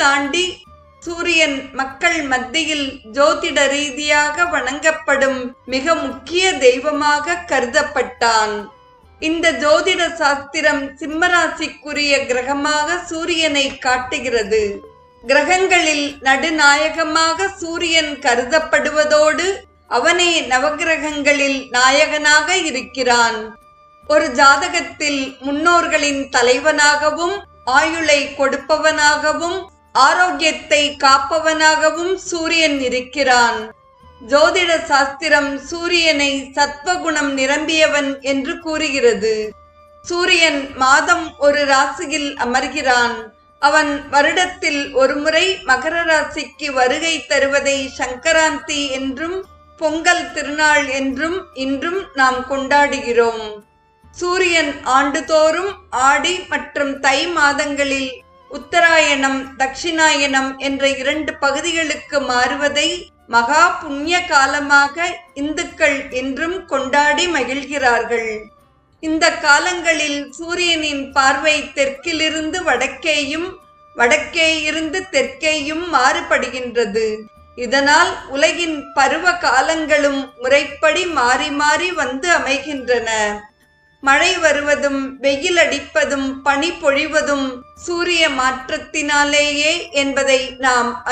தாண்டி சூரியன் மக்கள் மத்தியில் ஜோதிட ரீதியாக வணங்கப்படும் மிக முக்கிய தெய்வமாக கருதப்பட்டான். இந்த ஜோதிட சாஸ்திரம் சிம்மராசிக்குரிய கிரகமாக சூரியனை காட்டுகிறது. கிரகங்களில் நடுநாயகமாக சூரியன் கருதப்படுவதோடு அவனே நவகிரகங்களில் நாயகனாக இருக்கிறான். ஒரு ஜாதகத்தில் முன்னோர்களின் தலைவனாகவும் ஆயுளை கொடுப்பவனாகவும் ஆரோக்கியத்தை காப்பவனாகவும் சூரியன் இருக்கிறான். ஜோதிட சாஸ்திரம் சூரியனை சத்வகுணம் நிரம்பியவன் என்று கூறுகிறது. சூரியன் மாதம் ஒரு ராசியில் அமர்கிறான். அவன் வருடத்தில் ஒருமுறை மகர ராசிக்கு வருகை தருவதை சங்கராந்தி என்றும் பொங்கல் திருநாள் என்றும் இன்றும் நாம் கொண்டாடுகிறோம். சூரியன் ஆண்டுதோறும் ஆடி மற்றும் தை மாதங்களில் உத்தராயணம் தட்சிணாயணம் என்ற இரண்டு பகுதிகளுக்கு மாறுவதை மகா புண்ணிய காலமாக இந்துக்கள் என்றும் கொண்டாடி மகிழ்கிறார்கள். இந்த காலங்களில் சூரியனின் பார்வை தெற்கிலிருந்து வடக்கேயும் வடக்கே இருந்து தெற்கேயும் மாறுபடுகின்றது. இதனால் உலகின் பருவ காலங்களும் முறைப்படி மாறி மாறி வந்து அமைகின்றன. மழை வருவதும் வெயில் அடிப்பதும் பனி பொழிவதும் சூரிய மாற்றத்தினாலேயே என்பதை நாம்